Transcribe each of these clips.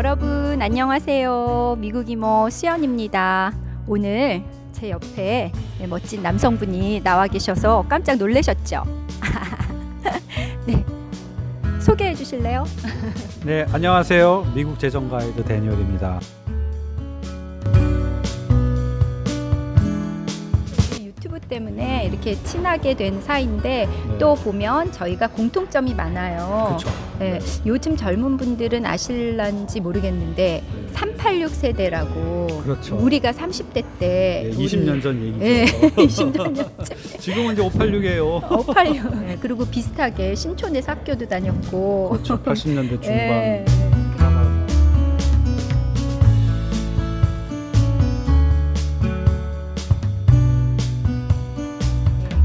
여러분 안녕하세요. 미국 이모 수연입니다. 오늘 제 옆에 네, 멋진 남성분이 나와 계셔서 깜짝 놀라셨죠? 네. 소개해 주실래요? 네, 안녕하세요. 미국 재정 가이드 데니얼입니다. 유튜브 때문에 이렇게 친하게 된 사이인데 네. 또 보면 저희가 공통점이 많아요. 그렇죠. 네, 요즘 젊은 분들은 아실란지 모르겠는데 386 세대라고 그렇죠. 우리가 30대 때 네, 우리- 20년 전 얘기죠. 네, 20년 전쯤 지금은 이제 586이에요. 586 네, 그리고 비슷하게 신촌에서 학교도 다녔고 그렇죠. 80년대 중반. 네.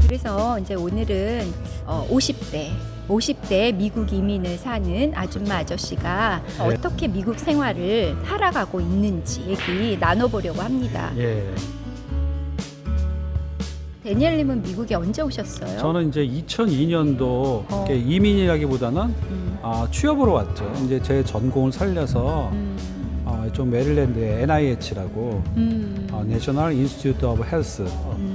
그래서 이제 오늘은 어, 50대 50대 미국 이민을 사는 아줌마 아저씨가 네. 어떻게 미국 생활을 살아가고 있는지 얘기 나눠보려고 합니다. 예. 데니엘님은 미국에 언제 오셨어요? 저는 이제 2002년도 어. 이민이라기보다는 음, 아, 취업으로 왔죠. 이제 제 전공을 살려서 음, 아, 좀 메릴랜드의 NIH라고 음, 아, National Institute of Health 어, 음.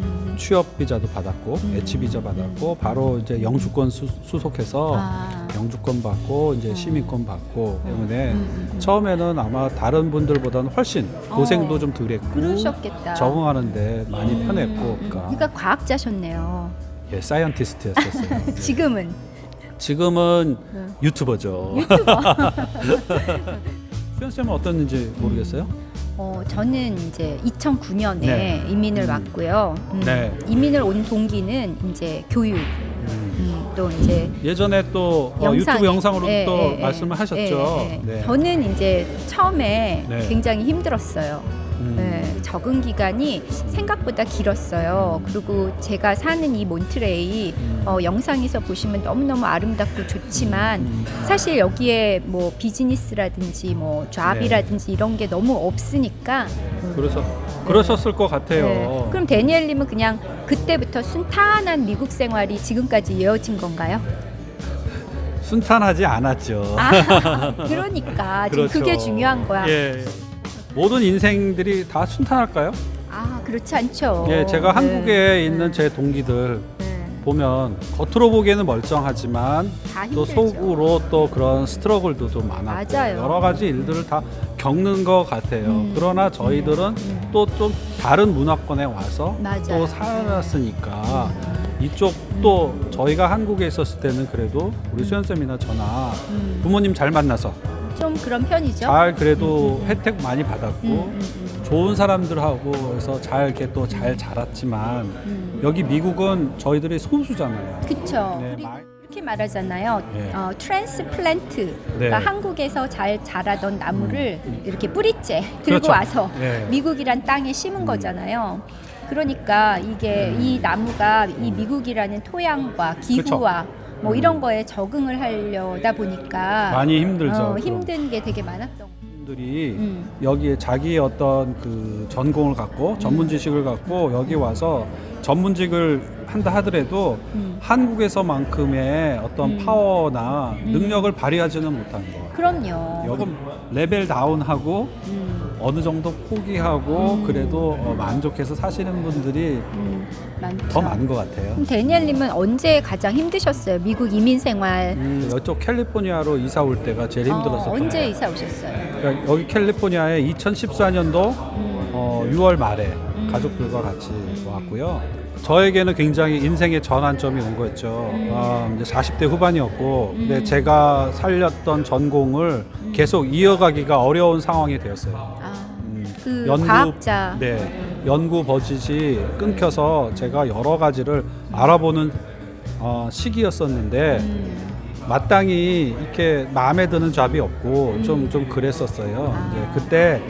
취업 비자도 받았고 음. H 비자 받았고 바로 이제 영주권 수, 수속해서 아. 영주권 받고 이제 어. 시민권 받고 때문에 음, 음. 처음에는 아마 다른 분들보다는 훨씬 고생도 어. 좀 덜했고 그러셨겠다. 적응하는데 많이 음, 편했고 음, 그러니까, 그러니까 과학자셨네요. 예, 사이언티스트였었어요. 예. 지금은 지금은 음. 유튜버죠. 수현 쌤은 어땠는지 모르겠어요. 어, 저는 이제 2009년에 네. 이민을 음. 왔고요. 음, 네. 이민을 온 동기는 이제 교육, 음. 음, 또 이제 예전에 또 어, 영상에- 유튜브 영상으로 예, 또 예, 예. 말씀을 하셨죠. 예, 예. 네. 저는 이제 처음에 네. 굉장히 힘들었어요. 음. 네, 적응 기간이 생각보다 길었어요. 그리고 제가 사는 이 몬트레이 음. 어, 영상에서 보시면 너무너무 아름답고 좋지만 음. 사실 여기에 뭐 비즈니스라든지 뭐 잡이라든지 이런 게 너무 없으니까 네. 그래서 그러셨을 것 같아요. 네. 그럼 데니엘님은 그냥 그때부터 순탄한 미국 생활이 지금까지 이어진 건가요? 순탄하지 않았죠. 아, 그러니까 지금 그렇죠. 그게 중요한 거야. 예. 모든 인생들이 다 순탄할까요? 아 그렇지 않죠. 예, 제가 네. 한국에 있는 네. 제 동기들 네. 보면 겉으로 보기에는 멀쩡하지만 다 또 힘들죠. 속으로 또 그런 스트러글도 좀 많았고 맞아요. 여러 가지 일들을 다 겪는 것 같아요. 음. 그러나 저희들은 음. 또 좀 다른 문화권에 와서 맞아요. 또 살았으니까 음. 이쪽 또 저희가 한국에 있었을 때는 그래도 우리 수현 쌤이나 저나 음. 부모님 잘 만나서 좀 그런 편이죠. 잘 그래도 음, 음, 음. 혜택 많이 받았고 음, 음, 음. 좋은 사람들하고 그래서 잘 이렇게 또 잘 자랐지만 음. 여기 미국은 저희들이 소수잖아요. 그쵸. 네, 우리 많이- 이렇게 말하잖아요. 예. 어, 트랜스플랜트. 네. 그러니까 한국에서 잘 자라던 나무를 음. 이렇게 뿌리째 들고 그렇죠. 와서 네. 미국이란 땅에 심은 음. 거잖아요. 그러니까 이게 음. 이 나무가 이 미국이라는 토양과 기후와 뭐 음. 이런 거에 적응을 하려다 보니까 많이 힘들죠. 어, 그럼 힘든 게 되게 많았던 거. 분들이 음. 여기에 자기의 어떤 그 전공을 갖고 전문 지식을 갖고 여기 와서 전문직을 한다 하더라도 음. 한국에서만큼의 어떤 음. 파워나 음. 능력을 발휘하지는 못한 거예요. 그럼요. 여기 레벨 다운하고 음, 어느 정도 포기하고 음. 그래도 어, 만족해서 사시는 분들이 음, 많죠. 더 많은 것 같아요. 그럼 데니엘님은 언제 가장 힘드셨어요? 미국 이민 생활. 음, 이쪽 캘리포니아로 이사 올 때가 제일 힘들었어요. 어, 언제 이사 오셨어요? 그러니까 여기 캘리포니아에 2014년도 음. 어, 6월 말에 음. 가족들과 같이 왔고요. 저에게는 굉장히 인생의 전환점이 온 거였죠. 어, 이제 40대 후반이었고, 근데 음. 제가 살렸던 전공을 계속 이어가기가 어려운 상황이 되었어요. 아, 음, 그 연구- 과학자. 네, 연구 버짓이 끊겨서 제가 여러 가지를 알아보는 어, 시기였었는데 음, 마땅히 이렇게 마음에 드는 잡이 없고 좀 좀 그랬었어요. 아. 이제 그때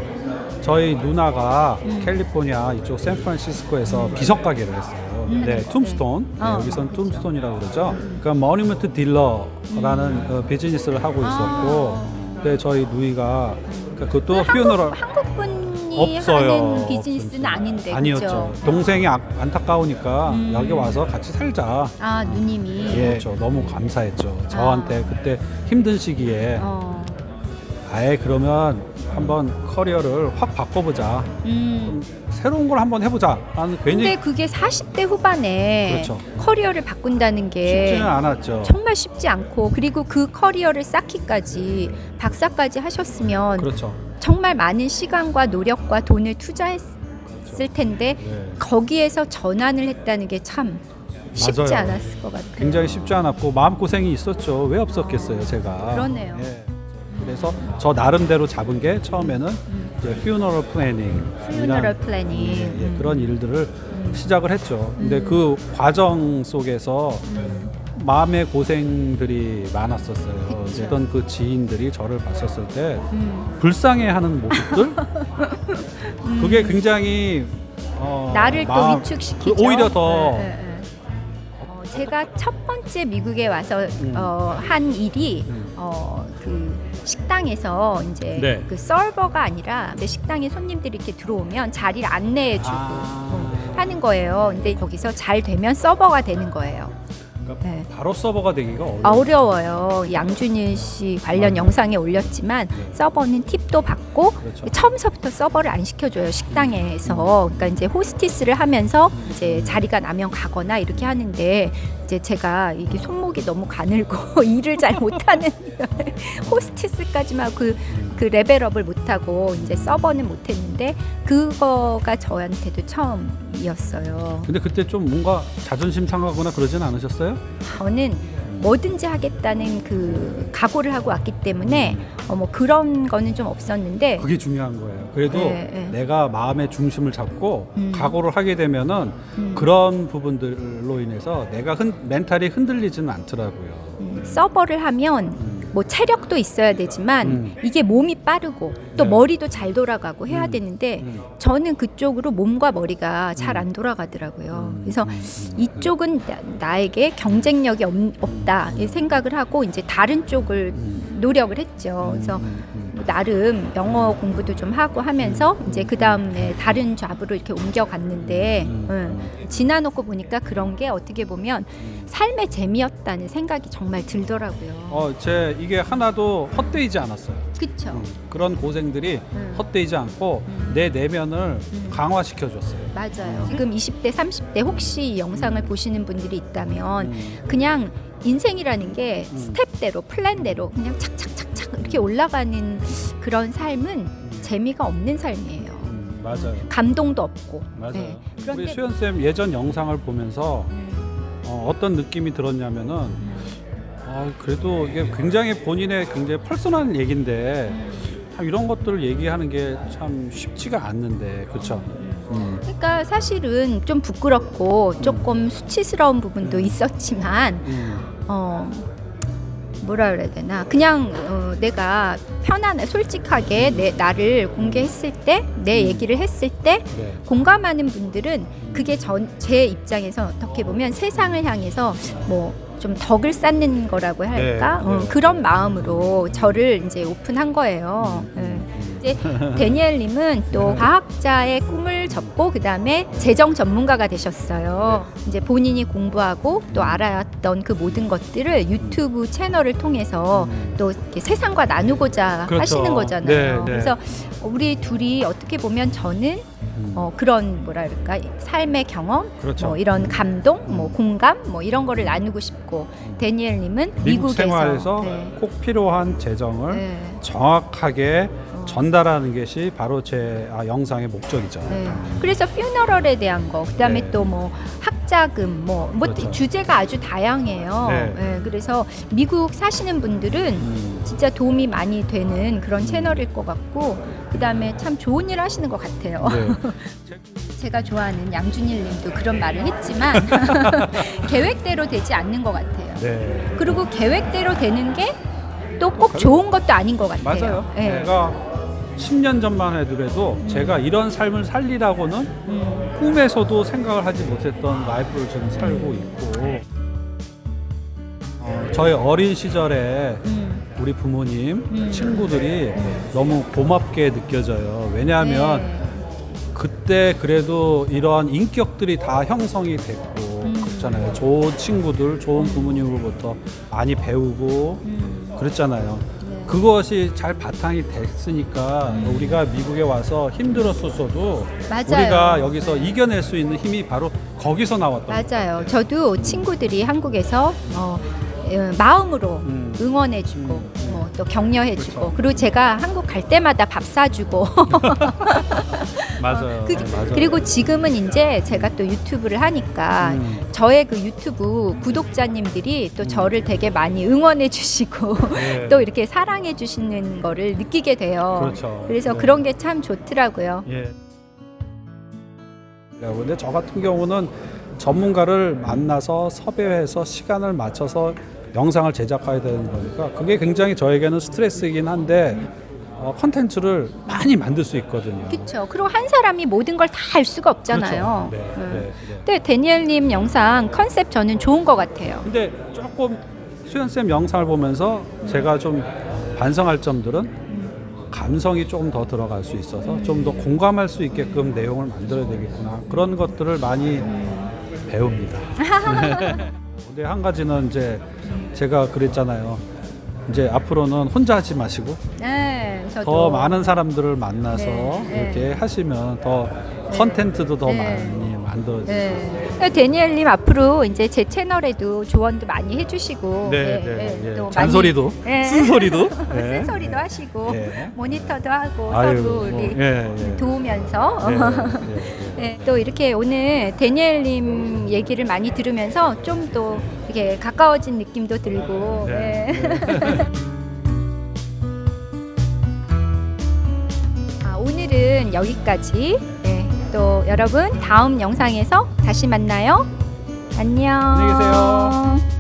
저희 누나가 음. 캘리포니아 이쪽 샌프란시스코에서 비석 가게를 했어요. 음. 네, 툼스톤. 네, 어, 여기선 그렇죠. 툼스톤이라고 그러죠. 그러니까 머니먼트 딜러라는 어, 비즈니스를 하고 있었고, 아. 근데 저희 누이가 그러니까 그것도 퓨너럴 한국 분 이 없어요. 하는 비즈니스는 없었어요. 아닌데 아니었죠. 그죠? 동생이 아- 안타까우니까 음. 여기 와서 같이 살자. 아 누님이 예, 저 너무 감사했죠. 저한테 그때 힘든 시기에 어, 아예 그러면 한번 커리어를 확 바꿔보자. 음. 새로운 걸 한번 해보자. 나는 괜히 근데 그게 40대 후반에 그렇죠. 커리어를 바꾼다는 게 쉽지는 않았죠. 정말 쉽지 않고 그리고 그 커리어를 쌓기까지 박사까지 하셨으면 그렇죠. 정말 많은 시간과 노력과 돈을 투자했을 텐데 네. 거기에서 전환을 했다는 게 참 쉽지 맞아요. 않았을 것 같아요. 굉장히 쉽지 않았고 마음 고생이 있었죠. 왜 없었겠어요, 제가. 그러네요. 예. 그래서 저 나름대로 잡은 게 처음에는 음. 이제 funeral planning, funeral planning. 예, 예, 음. 그런 일들을 음. 시작을 했죠. 근데 음. 그 과정 속에서 음. 마음의 고생들이 많았었어요. 어떤 그 지인들이 저를 봤었을 때 음. 불쌍해하는 모습들, 그게 굉장히 어, 나를 또 마음- 위축시키죠. 그 오히려 더 네, 네, 네. 어, 제가 첫 번째 미국에 와서 음. 어, 한 일이 음. 어, 그 식당에서 이제 네. 그 서버가 아니라 이제 식당에 손님들이 이렇게 들어오면 자리를 안내해주고 아. 어, 하는 거예요. 근데 거기서 잘 되면 서버가 되는 거예요. 그러니까 네. 바로 서버가 되기가 어려워요. 아, 어려워요. 양준일 씨 관련 맞아요. 영상에 올렸지만 네. 서버는 팁도 받고 그렇죠. 처음서부터 서버를 안 시켜줘요 식당에서 그러니까 이제 호스티스를 하면서 이제 자리가 나면 가거나 이렇게 하는데 이제 제가 이게 손목이 너무 가늘고 일을 잘 못하는 호스티스까지만 그, 그 레벨업을 못하고 이제 서버는 못했는데 그거가 저한테도 처음 이었어요 근데 그때 좀 뭔가 자존심 상하거나 그러진 않으셨어요? 저는 뭐든지 하겠다는 그 각오를 하고 왔기 때문에 어, 뭐 그런 거는 좀 없었는데 그게 중요한 거예요. 그래도 네, 네. 내가 마음의 중심을 잡고 음. 각오를 하게 되면은 음. 그런 부분들로 인해서 내가 흔, 멘탈이 흔들리지는 않더라고요. 음, 서버를 하면 음. 뭐 체력도 있어야 되지만 음. 이게 몸이 빠르고 또 네. 머리도 잘 돌아가고 해야 음. 되는데 음. 저는 그쪽으로 몸과 머리가 잘 음. 안 돌아가더라고요. 음, 그래서 음, 음, 이쪽은 나, 에게 경쟁력이 없, 음. 생각을 하고 이제 다른 쪽을 음. 노력을 했죠. 그래서 나름 영어 공부도 좀 하고 하면서 이제 그 다음에 다른 잡으로 이렇게 옮겨갔는데 음, 응. 지나놓고 보니까 그런 게 어떻게 보면 음. 삶의 재미였다는 생각이 정말 들더라고요. 어, 제 이게 하나도 헛되이지 않았어요. 그쵸? 음, 그런 고생들이 음. 헛되이지 않고 음. 내 내면을 음. 강화시켜 줬어요. 맞아요. 지금 20대, 30대 혹시 이 영상을 보시는 분들이 있다면 음. 그냥 인생이라는 게 음. 스텝대로 플랜대로 그냥 착착착착 이렇게 올라가는 그런 삶은 재미가 없는 삶이에요. 음, 맞아요. 감동도 없고. 맞아요. 네. 우리 그런데 수현 쌤 예전 영상을 보면서 음, 어, 어떤 느낌이 들었냐면은 음, 아, 그래도 이게 굉장히 본인의 굉장히 음. 참 이런 것들을 얘기하는 게 참 쉽지가 않는데 그렇죠. 음. 그러니까 사실은 좀 부끄럽고 조금 수치스러운 부분도 음. 있었지만 음. 어 뭐라 그래야 되나 그냥 어, 내가 편안해 솔직하게 내 나를 공개했을 때내 음. 얘기를 했을 때 네. 공감하는 분들은 그게 전 제 입장에서 어떻게 보면 세상을 향해서 뭐 좀 덕을 쌓는 거라고 할까 네, 어, 네. 그런 마음으로 저를 이제 오픈한 거예요. 네. 음. 이제 데니엘님은 또 네. 과학자의 꿈을 접고 그 다음에 재정 전문가가 되셨어요. 네. 이제 본인이 공부하고 또 알아왔던 그 모든 것들을 유튜브 채널을 통해서 음. 또 이렇게 세상과 나누고자 그렇죠. 하시는 거잖아요. 네, 네. 그래서 우리 둘이 어떻게 보면 저는 음. 어, 그런 뭐랄까 삶의 경험, 그렇죠. 뭐 이런 감동, 뭐 음. 공감, 뭐 이런 거를 나누고 싶고 음. 데니엘님은 미국 미국에서 생활에서 네. 꼭 필요한 재정을 네. 정확하게 어. 전달하는 것이 바로 제 아, 영상의 목적이죠. 네. 그래서 퓨너럴에 대한 거, 그다음에 네. 또 뭐 학자금, 뭐, 뭐 그렇죠. 주제가 아주 다양해요. 네. 네, 그래서 미국 사시는 분들은 음. 진짜 도움이 많이 되는 그런 채널일 것 같고, 그다음에 참 좋은 일 하시는 것 같아요. 네. 제가 좋아하는 양준일님도 그런 말을 했지만 계획대로 되지 않는 것 같아요. 네. 그리고 계획대로 되는 게 또 꼭 좋은 것도 아닌 것 같아요. 맞아요. 네. 제가 10년 전만 해더라도 제가 이런 삶을 살리라고는 음. 꿈에서도 생각을 하지 못했던 라이프를 지금 살고 있고 어, 저의 어린 시절에 음. 우리 부모님, 음. 친구들이 너무 고맙게 느껴져요. 왜냐하면 네. 그때 그래도 이러한 인격들이 다 형성이 됐고 음. 그렇잖아요. 좋은 친구들, 좋은 부모님으로부터 많이 배우고 음. 그랬잖아요. 네. 그것이 잘 바탕이 됐으니까 우리가 미국에 와서 힘들었었어도 맞아요. 우리가 여기서 이겨낼 수 있는 힘이 바로 거기서 나왔던 거예요. 맞아요. 저도 친구들이 한국에서 어, 어, 마음으로 음. 응원해주고 음, 음. 뭐또 격려해주고 그렇죠. 그리고 제가 한국 갈 때마다 밥 사주고 맞아요. 그, 맞아요. 그리고 지금은 이제 제가 또 유튜브를 하니까 음. 저의 그 유튜브 구독자님들이 또 저를 되게 많이 응원해 주시고 네. 또 이렇게 사랑해 주시는 거를 느끼게 돼요. 그렇죠. 그래서 네. 그런 게 참 좋더라고요. 예. 근데 저 같은 경우는 전문가를 만나서 섭외해서 시간을 맞춰서 영상을 제작해야 되는 거니까 그게 굉장히 저에게는 스트레스이긴 한데 어, 컨텐츠를 많이 만들 수 있거든요. 그렇죠. 그리고 한 사람이 모든 걸 다 할 수가 없잖아요. 그렇죠. 네, 음. 네, 네. 근데 데니엘님 영상 컨셉 저는 좋은 것 같아요. 근데 조금 수현 쌤 영상을 보면서 제가 좀 반성할 점들은 감성이 조금 더 들어갈 수 있어서 좀 더 공감할 수 있게끔 내용을 만들어야 되겠구나 그런 것들을 많이 배웁니다. 근데 한 가지는 이제 제가 그랬잖아요. 이제 앞으로는 혼자 하지 마시고 네, 더 많은 사람들을 만나서 네, 네. 이렇게 하시면 더 컨텐츠도 더 네. 많이 만들어지고 네. 그러니까 데니엘님 앞으로 이제 제 채널에도 조언도 많이 해주시고 네, 네, 네, 네, 예. 또 많이- 잔소리도 네. 쓴소리도 쓴 소리도 하시고 예. 모니터도 하고 아유, 서로 뭐, 이렇게 예, 예. 도우면서 네, 네, 네. 네, 또 이렇게 오늘 데니엘님 얘기를 많이 들으면서 좀 또 이렇게 가까워진 느낌도 들고 네. 네. 여기까지. 네, 또 여러분 다음 영상에서 다시 만나요. 안녕. 안녕히 계세요.